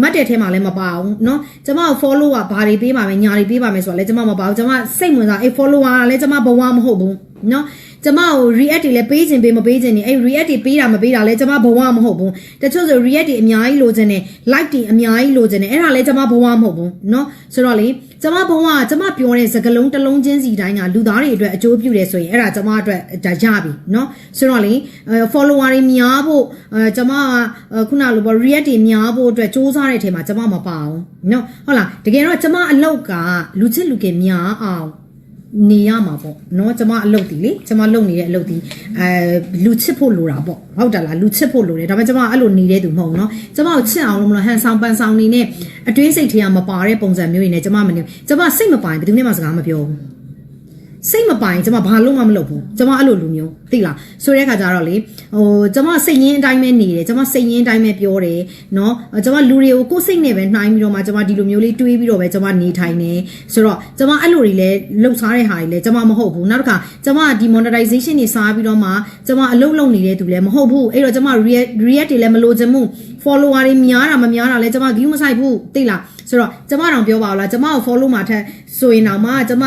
မှတ်တဲ့ထဲမှာလည်းမပါဘူးเนาะကျမ follow ကဘာတွေပေးပါမယ်ညာတွေပေးပါမယ်ဆိုတာလည်းကျမမပါဘူးကျမစိတ်ဝင်စားအဲ့ follower ကလည်းကျမဘဝမဟုတ်ဘူးเนาะ ကျမကို react တွေလည်းပေးခြင်းပေးမပေးခြင်းနေအဲ့ react တွေပေးတာမပေးတာလည်းကျမဘဝမဟုတ်ဘူးတချို့ဆို react တွေအများကြီးလိုချင်တယ် like တွေအများကြီးလိုချင်တယ်အဲ့ဒါလည်းကျမဘဝမဟုတ်ဘူးเนาะဆိုတော့လေကျမဘဝကကျမပြောတဲ့စကားလုံးတစ်လုံးချင်းစီတိုင်းကလူသားတွေအတွက်အကျိုးပြုတယ်ဆိုရင်အဲ့ဒါကျမအတွက်ဒါရပြီเนาะဆိုတော့လေ follower တွေများဖို့အဲကျမကခုနလိုပေါ့ react တွေများဖို့အတွက်စူးစမ်းတဲ့အချိန်မှာကျမမပါဘူးเนาะဟုတ်လားတကယ်တော့ကျမအလောက်ကလူချစ်လူကယ်များအောင် နေရမှာပေါ့เนาะကျမအလုပ်တီလေကျမလုပ်နေတဲ့အလုပ်တီအဲလူချစ်ဖို့လိုတာပေါ့ဟုတ်တယ်လားလူချစ်ဖို့လိုတယ်ဒါပေမဲ့ကျမအဲ့လိုနေတဲ့သူမဟုတ်ဘူးเนาะကျမကိုချစ်အောင်လို့မလို့ဟန်ဆောင်ပန်ဆောင်နေနဲ့အတွေးစိတ်ထဲကမပါတဲ့ပုံစံမျိုးတွေနဲ့ကျမမနေကျမစိတ်မပိုင်ဘယ်သူမှစကားမပြောဘူး စိတ်မပိုင်ကျမဘာလို့မှမလုပ်ဘူးကျမအဲ့လိုလူမျိုးသိလားဆိုတဲ့အခါကျတော့လေဟိုကျမစိတ်ရင်းအတိုင်းပဲနေတယ်ကျမစိတ်ရင်းအတိုင်းပဲပြောတယ်နော်ကျမလူတွေကိုကိုယ်စိတ်နဲ့ပဲနှိုင်းပြီးတော့မှကျမဒီလိုမျိုးလေးတွေးပြီးတော့ပဲကျမနေထိုင်နေဆိုတော့ကျမအဲ့လိုတွေလည်းလှုပ်ရှားတဲ့ဟာတွေလည်းကျမမဟုတ်ဘူးနောက်တစ်ခါကျမဒီ monetization တွေစားပြီးတော့မှကျမအလုပ်လုပ်နေတဲ့သူလည်းမဟုတ်ဘူးအဲ့တော့ကျမ react react တွေလည်းမလိုချင်ဘူး follower တွေများတာမများတာလည်းကျမ view မဆိုင်ဘူးသိလား ဆိုတော့ကျမတော့ပြောပါဦးလားကျမကို follow မှာထက်ဆိုရင်တော့မှကျမ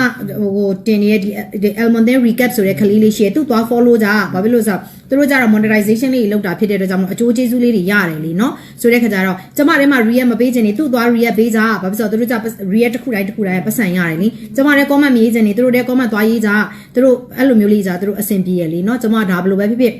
ဟိုတင်နေတဲ့ဒီ Elmonten recap ဆိုတဲ့ခလေးလေးရှိရသူ့သွား follow ကြဘာဖြစ်လို့ဆိုတော့သူတို့ကြတော့ monetization လေးလောက်တာဖြစ်တဲ့အတွက်ကြောင့်မလို့အကျိုးကျေးဇူးလေးတွေရတယ်လေနော်ဆိုတဲ့ခါကျတော့ကျမတဲမှာ react မပေးခြင်းနေသူ့သွား react ပေးကြဘာဖြစ်လို့သူတို့ကြ react တစ်ခုတိုင်းတစ်ခုတိုင်းပတ်စံရတယ်လေကျမတဲ comment မရေးခြင်းနေသူတို့တဲ comment သွားရေးကြသူတို့အဲ့လိုမျိုးလေးကြသူတို့အဆင်ပြေရလေနော်ကျမဒါဘယ်လိုပဲဖြစ်ဖြစ်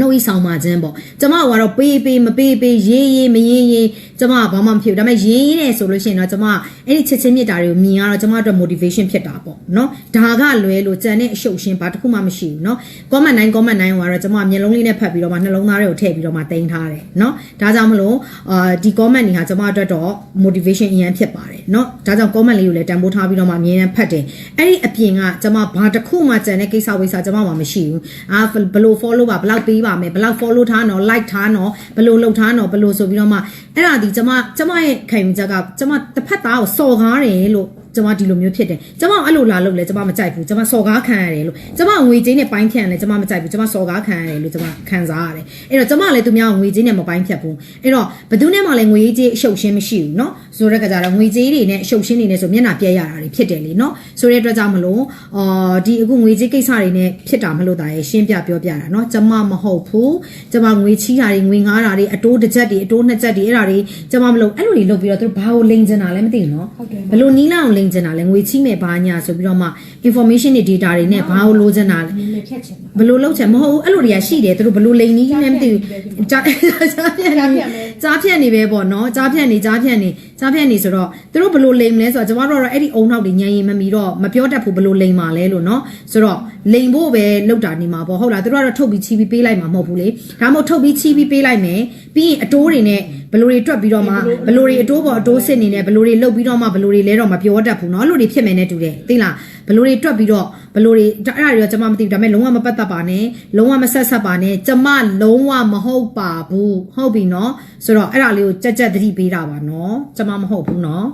နှုတ်ဤဆောင်မှခြင်းပေါ့ကျမကတော့ပေးပေးမပေးပေးရေးရေးမရေးရေး ကျမကဘာမှမဖြစ်ဘူးဒါပေမဲ့ရေးရေးနေဆိုလို့ရှိရင်တော့ကျမအဲ့ဒီချက်ချင်းမြစ်တာတွေကိုမြင်ရတော့ကျမအတွက် motivation ဖြစ်တာပေါ့နော်ဒါကလွဲလို့ကြံတဲ့အရှုပ်ရှင်းဘာတစ်ခုမှမရှိဘူးနော် comment 9 comment 9ကတော့ကျမမျက်လုံးလေးနဲ့ဖတ်ပြီးတော့မှနှလုံးသားတွေကိုထည့်ပြီးတော့မှတင်ထားတယ်နော်ဒါကြောင့်မလို့အာဒီ comment တွေဟာကျမအတွက်တော့ motivation အရင်ဖြစ်ပါတယ်နော်ဒါကြောင့် comment လေးကိုလည်းတန်ဖိုးထားပြီးတော့မှအမြဲတမ်းဖတ်တယ်အဲ့ဒီအပြင်ကကျမဘာတစ်ခုမှကြံတဲ့ကိစ္စဝိစ္စကျမမှမရှိဘူးအာဘယ်လို follow ပါဘယ်လောက်ပေးပါမယ်ဘယ်လောက် follow ထားနော် like ထားနော်ဘယ်လိုလုပ်ထားနော်ဘယ်လိုဆိုပြီးတော့မှအဲ့ဒါဒီကျမကျမရဲ့ခံယူချက်ကကျမတစ်ဖက်သားကိုစော်ကားတယ်လို့ ကျမဒီလိုမျိုးဖြစ်တယ်ကျမအဲ့လိုလာလို့လဲကျမမကြိုက်ဘူးကျမစော်ကားခံရတယ်လို့ကျမငွေကြေးနဲ့ပိုင်းဖြတ်လဲကျမမကြိုက်ဘူးကျမစော်ကားခံရတယ်လို့ကျမခံစားရတယ်အဲ့တော့ကျမလည်းသူများငွေကြေးနဲ့မပိုင်းဖြတ်ဘူးအဲ့တော့ဘယ်သူနဲ့မှလည်းငွေကြေးအရှုပ်ရှင်းမရှိဘူးเนาะဆိုတဲ့ကကြတော့ငွေကြေးတွေနဲ့အရှုပ်ရှင်းနေနေဆိုမျက်နှာပြက်ရတာတွေဖြစ်တယ်လေเนาะဆိုတဲ့အတွက်ကြောင့်မလို့အာဒီအခုငွေကြေးကိစ္စတွေနဲ့ဖြစ်တာမလို့တာရရှင်းပြပြောပြတာเนาะကျမမဟုတ်ဘူးကျမငွေချီးတာတွေငွေငားတာတွေအတိုးတစ်ချက်တွေအတိုးနှစ်ချက်တွေအဲ့ဒါတွေကျမမလို့အဲ့လိုတွေလုပ်ပြီးတော့သူဘာကိုလိန်ချင်တာလဲမသိဘူးเนาะ ဟုတ်တယ် ဘယ်လိုနီးလာအောင် ်လိန်ချင်တာလဲငွေချီးမယ်ဘာညာဆိုပြီးတော့မှ information တွေ data တွေနဲ့ဘာကိုလိုချင်တာလဲနည်းနည်းဖြတ်ချင်တာဘယ်လိုလုပ်ချင်မဟုတ်ဘူးအဲ့လိုတွေကရှိတယ်သူတို့ဘယ်လိုလိန်နီးလဲမသိဘူးကြားကြားဖြတ်နေကြားဖြတ်နေပဲပေါ့နော်ကြားဖြတ်နေကြားဖြတ်နေ စားဖြတ်နေဆိုတော့သူတို့ဘလို့လိမ်လဲဆိုတော့ကျမတို့ကတော့အဲ့ဒီအုံနောက်တွေညံရင်မမီတော့မပြောတတ်ဘူးဘလို့လိမ်ပါလဲလို့နော်ဆိုတော့လိမ်ဖို့ပဲလောက်တာနေမှာပေါ့ဟုတ်လားသူတို့ကတော့ထုတ်ပြီးချီးပြီးပေးလိုက်မှာမဟုတ်ဘူးလေဒါမှမဟုတ်ထုတ်ပြီးချီးပြီးပေးလိုက်မယ်ပြီးရင်အတိုးတွေနဲ့ဘလို့တွေတွက်ပြီးတော့မှဘလို့တွေအတိုးပေါ်အတိုးစစ်နေနဲ့ဘလို့တွေလှုပ်ပြီးတော့မှဘလို့တွေလဲတော့မပြောတတ်ဘူးနော်အဲ့လိုတွေဖြစ်မယ်နဲ့တူတယ်သိလားဘလို့တွေတွက်ပြီးတော့ ဘလို့တွေအဲ့ဒါတွေတော့ကျွန်မမသိဘူးဒါပေမဲ့လုံးဝမပတ်သက်ပါနဲ့လုံးဝမဆက်ဆက်ပါနဲ့ကျွန်မလုံးဝမဟုတ်ပါဘူးဟုတ်ပြီနော်ဆိုတော့အဲ့ဒါလေးကိုကြက်ကြက်သတိပေးတာပါနော်ကျွန်မမဟုတ်ဘူးနော်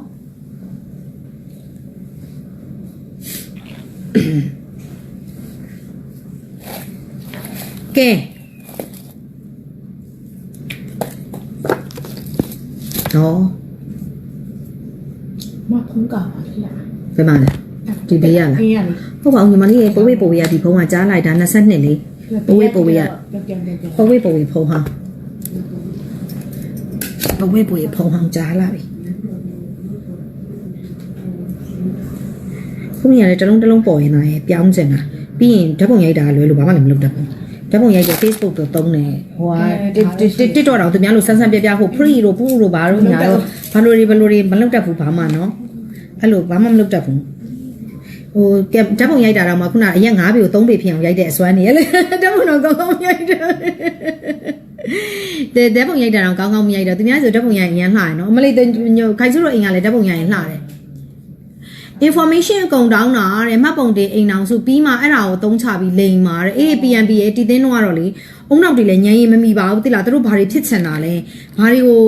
ကဲနော်မခုံးကပါလေဘယ်မှာလဲဒီဘေးရလားဘေးရလား ဟုတ်ပါဘူးညီမလေးရေပိုးဝေးပိုးဝေးရဒီဖုန်းကကြားလိုက်တာ22လေးပိုးဝေးပိုးဝေးရပြန်ပြန်ပြန်ပြန်ပိုးဝေးပိုးဝေးဖုန်းဟာပိုးဝေးပိုးဝေးဖုန်းဟောင်းကြားလာပြီဖုန်းရလည်းတစ်လုံးတစ်လုံးပေါ်ရင်တော့ပြောင်းစင်တာပြီးရင်ဓာတ်ပုံရိုက်တာလွယ်လို့ဘာမှလည်းမလုပ်တတ်ဘူးဓာတ်ပုံရိုက်တဲ့ Facebook တော့တုံးတယ်ဟိုဟာ TikTok တော့သူများလို့ဆန်းဆန်းပြပြဟို free လို့ပူလို့ဘာလို့ညာတော့ဘာလို့တွေဘလို့တွေမလုပ်တတ်ဘူးဘာမှနော်အဲ့လိုဘာမှမလုပ်တတ်ဘူး ဟိုကဲဓာတ်ပုံရိုက်တာတော့မှခုနအရက်9ပေကို3ပေဖြစ်အောင်ရိုက်တဲ့အစွမ်းနေရလေဓာတ်ပုံတော့ကောင်းကောင်းရိုက်တာတဲ့ဓာတ်ပုံရိုက်တာတော့ကောင်းကောင်းမရိုက်တော့သူများဆိုဓာတ်ပုံရိုက်ရင်လှတယ်နော်အမလေးညိုခိုင်စုတို့အိမ်ကလည်းဓာတ်ပုံရိုက်ရင်လှတယ် information အကုန်တောင်းတာတဲ့မှတ်ပုံတင်အိမ်အောင်စုပြီးမှအဲ့ဒါကိုသုံးချပြီးလိန်မာတဲ့အေး PNB ရဲ့တည်တင်းတော့ကတော့လေအုံနောက်တွေလည်းညံရင်မမိပါဘူးတိလားသူတို့ဘာတွေဖြစ်ချင်တာလဲဘာတွေကို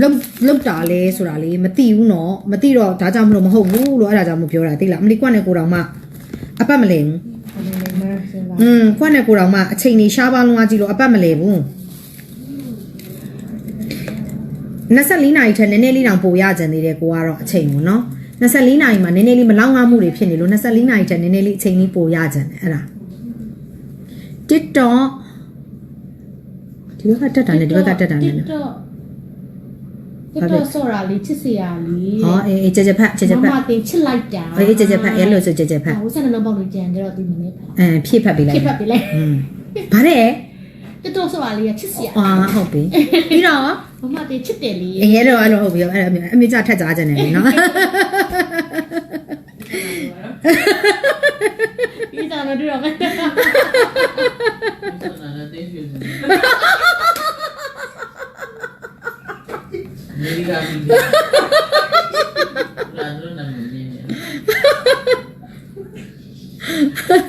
လုတ်လုတ်တာလဲဆိုတာလေမသိဘူးနော်မသိတော့ဒါကြောင့်မလို့မဟုတ်ဘူးလို့အဲ့ဒါကြောင့်မပြောတာတိလားအမလီကွက်နဲ့ကိုတောင်မှအပတ်မလဲဘူးမမစင်လာอืมခွက်နဲ့ကိုတောင်မှအချိန်နေရှားပါလုံးဝကြည့်လို့အပတ်မလဲဘူး24နာရီထက်နည်းနည်းလေးတောင်ပိုရကြံသေးတယ်ကိုကတော့အချိန်ပေါ့နော် 24နာရီမှာနည်းနည်းလေးမလောက်ငှမှုတွေဖြစ်နေလို့24နာရီထက်နည်းနည်းလေးအချိန်လေးပိုရကြံတယ်အဲ့ဒါ TikTok ဒီဘက်ကတက်တာနဲ့ဒီဘက်ကတက်တာနဲ့တစ်တော့တစ်တော့ဆော့တာလေးချစ်စရာလေးဟောအေးအေးကြကြဖက်ကြကြဖက်မမတင်ချစ်လိုက်တာအေးကြကြဖက်အဲ့လိုဆိုကြကြဖက်ဟိုဆက်နှလုံးပေါက်လို့ကြံကြတော့ဒီမနေ့ဖက်အဲဖြည့်ဖက်ပေးလိုက်ဖြစ်ဖက်ပြလိုက်อืมဗါတဲ့တစ်တော့ဆော့တာလေးကချစ်စရာအာဟုတ်ပြီပြီးတော့မမတင်ချစ်တယ်လေးအရင်တော့အဲ့လိုဟုတ်ပြီအဲ့ဒါအမေကြထက်ကြကြနေပြီနော် ဒီစားမတွေ့တော့မယ်နာနာတေးရွှေစင်အမေရိကန်ပြည်လာလို့နာမည်ပြင်းနေ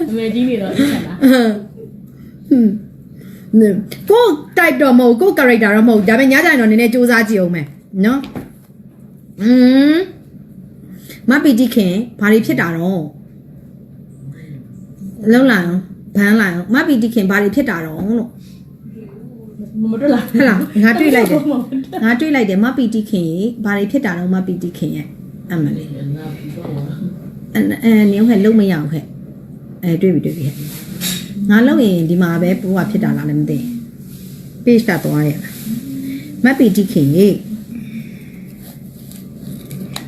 အမေကြီးနေတော့အချက်လားဟွန်းနေကို type တော့မဟုတ်ကို character တော့မဟုတ်ဒါပေမဲ့ညကြရင်တော့နည်းနည်းစူးစမ်းကြည့်အောင်မယ်နော်อืม မပီတိခင်ဘာတွေဖြစ်တာတော့လုံးလိုက်အောင်ဘန်းလိုက်အောင်မပီတိခင်ဘာတွေဖြစ်တာတော့လို့မမတွေ့လားဟဲ့လားငါတွေ့လိုက်တယ်ငါတွေ့လိုက်တယ်မပီတိခင်ရေဘာတွေဖြစ်တာတော့မပီတိခင်ရဲ့အမလေးတယ်နာပြီးတော့အဲအဲနေအောင်ခဲ့လုံးမရအောင်ခဲ့အဲတွေ့ပြီတွေ့ပြီဟဲ့ငါလုံးရင်ဒီမှာပဲပိုးကဖြစ်တာလားလည်းမသိဘူး page တာသွားရလားမပီတိခင်ရေ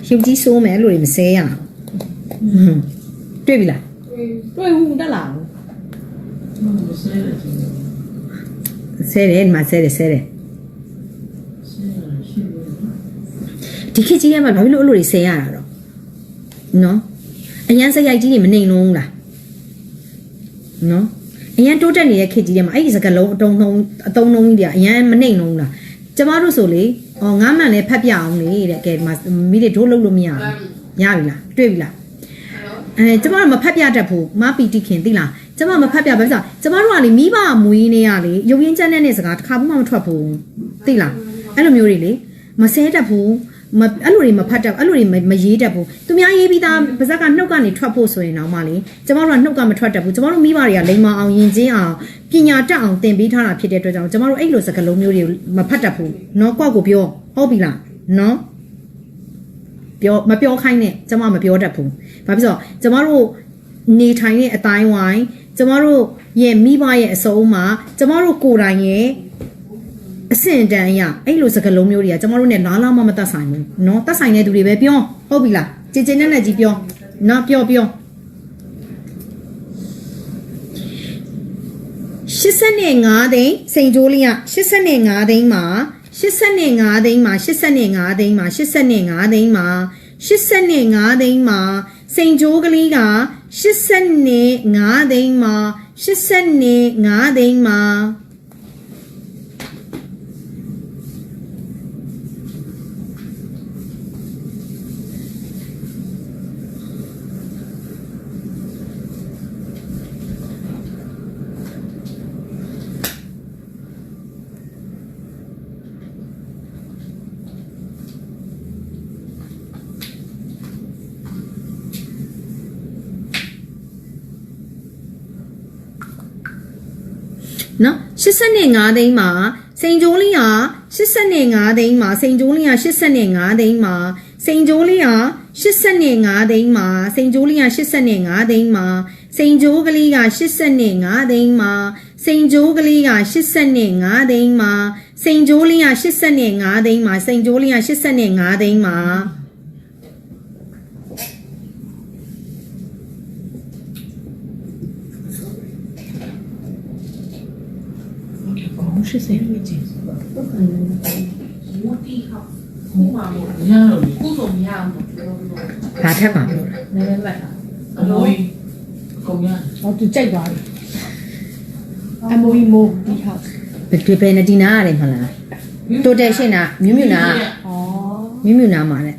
ရုပ်ကြီးစိုးမယ်လို့တွေမစဲရအောင်ဟွန်းတွေ့ပြီလားတွေ့ဘူးတက်လာဘူးမဆဲတယ်ချင်းဆဲတယ်ဒီမှာဆဲတယ်ဆဲတယ်ဆဲတယ်ရှိတယ်ဒီခေတ်ကြီးကမှဘာဖြစ်လို့အဲ့လိုတွေဆဲရတာတော့နော်အရန်စရိုက်ကြီးတွေမနှိမ်လုံးဘူးလားနော်အရန်တိုးတက်နေတဲ့ခေတ်ကြီးတွေမှာအဲ့ဒီစကလုံးအတုံးထုံးအတုံးလုံးကြီးတွေကအရန်မနှိမ်လုံးဘူးလား ကျမတို့ဆိုလေအော်ငါမှန်လဲဖတ်ပြအောင်လေတဲ့ကဲဒီမှာမိတွေဒိုးလုံးလို့မရဘူးရပြီလားတွေ့ပြီလားအဲကျမတို့မဖတ်ပြတတ်ဘူးမပီတိခင်သိလားကျမမဖတ်ပြဘာဖြစ်လဲကျမတို့ကလေမိဘမွေးနေရလေရုပ်ရင်းချက်နဲ့နဲ့စကားတစ်ခါမှမထွက်ဘူးသိလားအဲ့လိုမျိုးတွေလေမဆဲတတ်ဘူးမအဲ့လိုတွေမဖတ်တတ်အဲ့လိုတွေမမရေးတတ်ဘူးသူများရေးပြီးသားပါဇက်ကနှုတ်ကနေထွက်ဖို့ဆိုရင်တော့မှလေကျမတို့ကနှုတ်ကမထွက်တတ်ဘူးကျမတို့မိဘတွေကလိမ္မာအောင်ယဉ်ကျေးအောင် ပညာတတ်အောင်သင်ပေးထားတာဖြစ်တဲ့အတွက်ကြောင့်ကျမတို့အဲ့လိုစကားလုံးမျိုးတွေမဖတ်တတ်ဘူးเนาะကိုယ့်ကိုပြောဟုတ်ပြီလားเนาะ ပြောမပြောခိုင်းနဲ့ကျမမပြောတတ်ဘူး။ဘာဖြစ်လို့ကျမတို့နေထိုင်တဲ့အတိုင်းဝိုင်းကျမတို့ရဲ့မိဘရဲ့အစုံမှာကျမတို့ကိုယ်တိုင်ရဲ့အဆင့်အတန်းအရအဲ့လိုစကားလုံးမျိုးတွေကကျမတို့နဲ့လားလားမမသက်ဆိုင်ဘူးเนาะသက်ဆိုင်တဲ့သူတွေပဲပြောဟုတ်ပြီလားကြည်ကြည်နဲ့နဲ့ကြီးပြောနော်ပြောပြော 85သိန်းစိန်ကြိုးလေးက85သိန်းမှာ85သိန်းမှာ85သိန်းမှာ85သိန်းမှာ85သိန်းမှာစိန်ကြိုးကလေးက85သိန်းမှာ85သိန်းမှာ နော် 85သိန်းမှာစိန်ကြိုးလေးက85သိန်းမှာစိန်ကြိုးလေးက85သိန်းမှာစိန်ကြိုးလေးက85သိန်းမှာစိန်ကြိုးလေးက85သိန်းမှာစိန်ကြိုးကလေးက85သိန်းမှာစိန်ကြိုးကလေးက85သိန်းမှာစိန်ကြိုးလေးက85သိန်းမှာစိန်ကြိုးလေးက85သိန်းမှာ ကောင်းရှိစေးလို့ကြည့်ရတော့လေဒါထက်ပါလို့နည်းနည်းလိုက်တာအမွေကုန်ရဟောသူကြိုက်သွားပြီအမိုးမိုးဒီဟောက်ဘယ်ဘယ်နဲ့ဒီနာရတယ်မလားတိုတယ်ရှင်းတာမြူးမြူးနာဩမြူးမြူးနာမှာတဲ့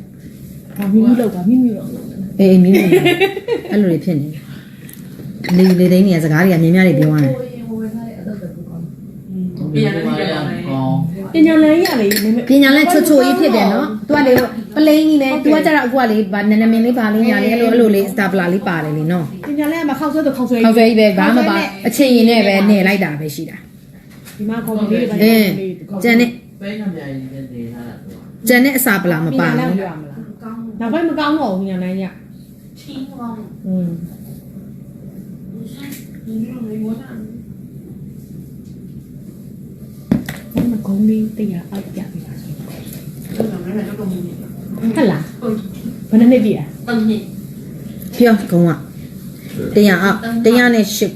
ဒါမိမိလောက်တာမိမိလောက်အေးအေးမြူးမြူးနာအဲ့လိုတွေဖြစ်နေလေလေသိန်းနေစကားတွေကမြင်းများတွေပြောရတယ် ပြန်လာရကောင်း ပညာလန်းရလေနည်းနည်း ပညာလဲချွတ်ချွတ်ကြီးဖြစ်တယ်နော်သူကလေပလိန်ကြီးပဲသူကကြတော့အခုကလေဗာနနမင်းလေးပါလေးညာလေးအဲ့လိုအဲ့လိုလေးစတာပလာလေးပါတယ်လေနော် ပညာလန်းကမခောက်ဆွဲတော့ခောက်ဆွဲ ခေါက်ဆွဲကြီးပဲဘာမှမပါအချင်းရင်နဲ့ပဲနေလိုက်တာပဲရှိတာ ဒီမှာကောင်းလေးတွေ အင်းကျန်တဲ့ ပဲကံပြရည်နဲ့နေထားတာ ကျန်တဲ့အစာပလာမပါ ဘူး ဘူး ပြောရမလားနောက်ပိုင်းမကောင်းတော့ဘူးညာနိုင်ည 听吗？ อืม ဂုံးလေးတရားအောက်ပြပေးပါရှင်ဟုတ်လားဘယ်နှစ်နှစ်ပြည့်อ่ะပြောင်းကုန်းอ่ะတရားအောက်တရားနဲ့ရှစ်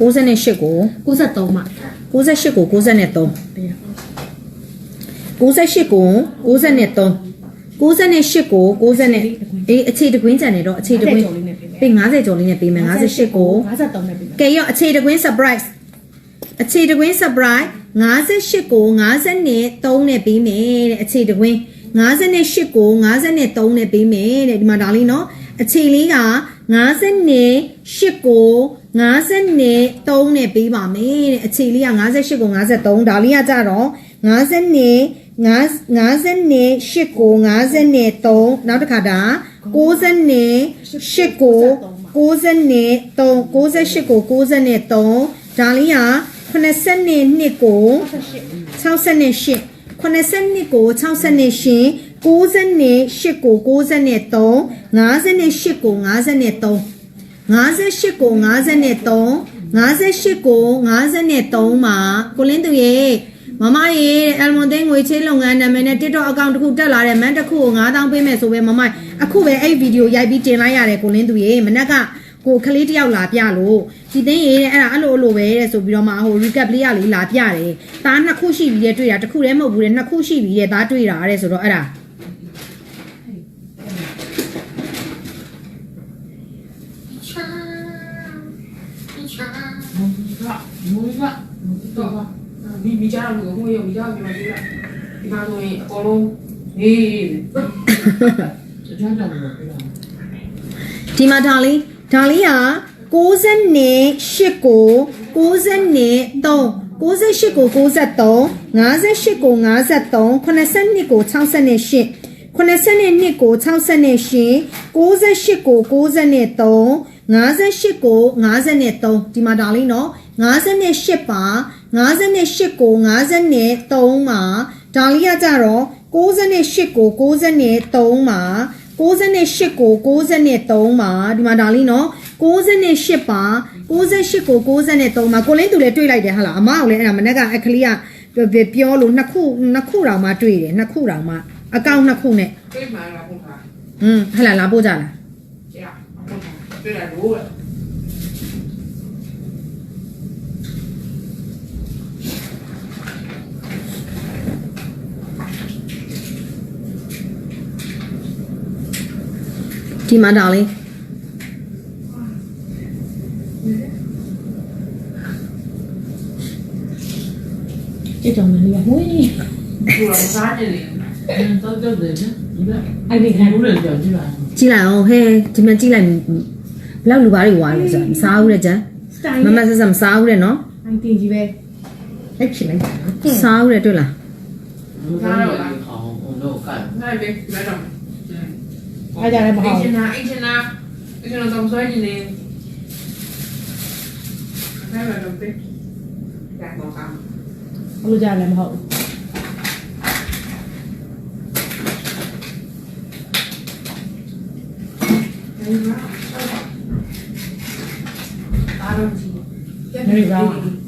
98ကို63မှာ98ကို93 98ကို93 98ကို90အေးအခြေတကွင်းကြံနေတော့အခြေတကွင်းပေး50ကျော်လေးနဲ့ပေးမယ်58ကို53နဲ့ပေးမယ်ကဲရောအခြေတကွင်း surprise အခြေတကွင်း surprise 58ကို50နဲ့3နဲ့ပေးမယ်တဲ့အခြေတကွင်း58ကို50နဲ့3နဲ့ပေးမယ်တဲ့ဒီမှာဒါလေးနော်အခြေလေးက58ကို50နဲ့3နဲ့ပေးပါမယ်တဲ့အခြေလေးက58ကို53ဒါလေးကကြတော့50နဲ့58ကို50နဲ့3နောက်တစ်ခါဒါ98ကို90နဲ့3 98ကို90နဲ့3ဒါလေးက 82ကို68 82ကို68 98ကို98ကို93 58ကို53 58ကို53 58ကို53မှာကိုလင်းသူရေမမရေတဲ့အယ်မွန်သိန်းငွေချေးလုပ်ငန်းနာမည်နဲ့ TikTok account တစ်ခုတက်လာတဲ့မန်တစ်ခုကို9000ပေးမယ်ဆိုပဲမမအခုပဲအဲ့ဗီဒီယိုရိုက်ပြီးတင်လိုက်ရတယ်ကိုလင်းသူရေမနက်က ကိုကလေးတယောက်လာပြလို့ဒီသိင်းရေးတဲ့အဲ့ဒါအဲ့လိုအဲ့လိုပဲတဲ့ဆိုပြီးတော့မှဟို recap လေးရလေးလာပြတယ်။ဒါနှစ်ခုရှိပြီးတဲ့တွေ့တာတစ်ခုတည်းမဟုတ်ဘူးတဲ့နှစ်ခုရှိပြီးတဲ့ဒါတွေ့တာတဲ့ဆိုတော့အဲ့ဒါမွေးကတော့မိမိကြောင်ကိုဟိုရောမိကြောင်ပြောပြလိုက်ဒီမှာဆိုရင်အကုန်လုံးနေတယ်ကြားကြတယ်ပြောတာဒီမှာဒါလေး ဒါလေးက98ကို93 98ကို93 58ကို53 82ကို68 82ကို68 98ကို93 58ကို53ဒီမှာဒါလေးနော်58ပါ58ကို53မှာဒါလေးကကြတော့98ကို93မှာ 68ကို63မှာဒီမှာဒါလေးနော်68ပါ68ကို63မှာကိုလင်းသူလည်းတွေးလိုက်တယ်ဟာလားအမကလည်းအဲ့ဒါမနေ့ကအကလေးကပြောလို့နှစ်ခုနှစ်ခုတောင်မှတွေးတယ်နှစ်ခုတောင်မှအကောင့်နှစ်ခုနဲ့တွေးမှလားဘုရားอืมဟဲ့လားလာပို့ကြလားကျရဘုရားတွေးရလို့ ဒီမှာဒါလေး ကြည့်ကြောင်လေးကမွေးနေ 如了，啥的嘞？嗯，到这里去，你看， အဲ့ဒီခံ 有人叫进来。 ကြည့်လိုက်အောင်ဟဲဒီမှာကြည့်လိုက်ဘယ်လောက်လူပါတွေဝါလဲဆိုတာမစားဘူးတဲ့ကျန် စတိုင် မမဆက်ဆက်မစားဘူးတဲ့နော် အိုင်တင်ကြီးပဲလိုက်ချင်လိုက်တာ စားဘူးတဲ့တွေ့လား 我这里好，我没有干。那边来着，嗯， အားကြလည်းမဟုတ် 一千呐，一千呐，一 Hai giờ này Hajar yang mahal. Ichina, Ichina, Ichina tam soy ni ni. Saya nak dong pek. Tak mau kam. Kalau jalan yang mahal. Ini berapa? Taruh sini. Ini berapa?